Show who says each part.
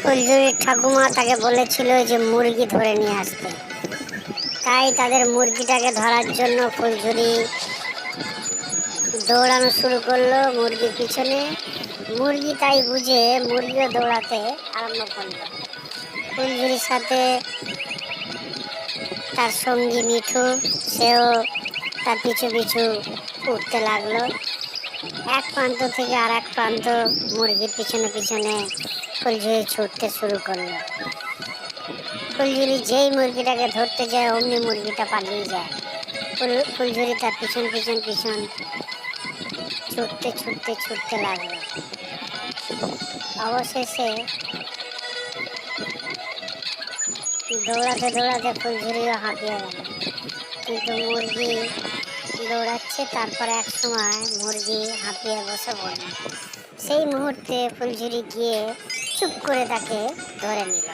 Speaker 1: ফুলঝুরির ঠাকুমা তাকে বলেছিল যে মুরগি ধরে নিয়ে আসতে। তাই তাদের মুরগিটাকে ধরার জন্য ফুলঝুরি দৌড়ানো শুরু করল মুরগির পিছনে। মুরগি তাই বুঝে মুরগিও দৌড়াতে আরম্ভ করল। ফুলঝুরির সাথে তার সঙ্গী মিঠু, সেও তার পিছু পিছু উঠতে লাগল। এক প্রান্ত থেকে আর এক প্রান্ত মুরগির পিছনে পিছনে ফুলঝুরি ছুটতে শুরু করল। ফুলঝুরি যেই মুরগিটাকে ধরতে যায়, অমনি মুরগিটা পালিয়ে যায়। ফুল, ফুলঝুরি তার পিছন পিছন পিছন ছুটতে ছুটতে ছুটতে লাগল। অবশেষে দৌড়াতে দৌড়াতে ফুলঝুরিও হাঁপিয়ে গেল। কিন্তু মুরগি দৌড়াচ্ছে, তারপরে এক সময় মুরগি হাঁপিয়ে বসে পড়ল সেই মুহূর্তে ফুলঝুরি গিয়ে চুপ করে তাকে ধরে নিল।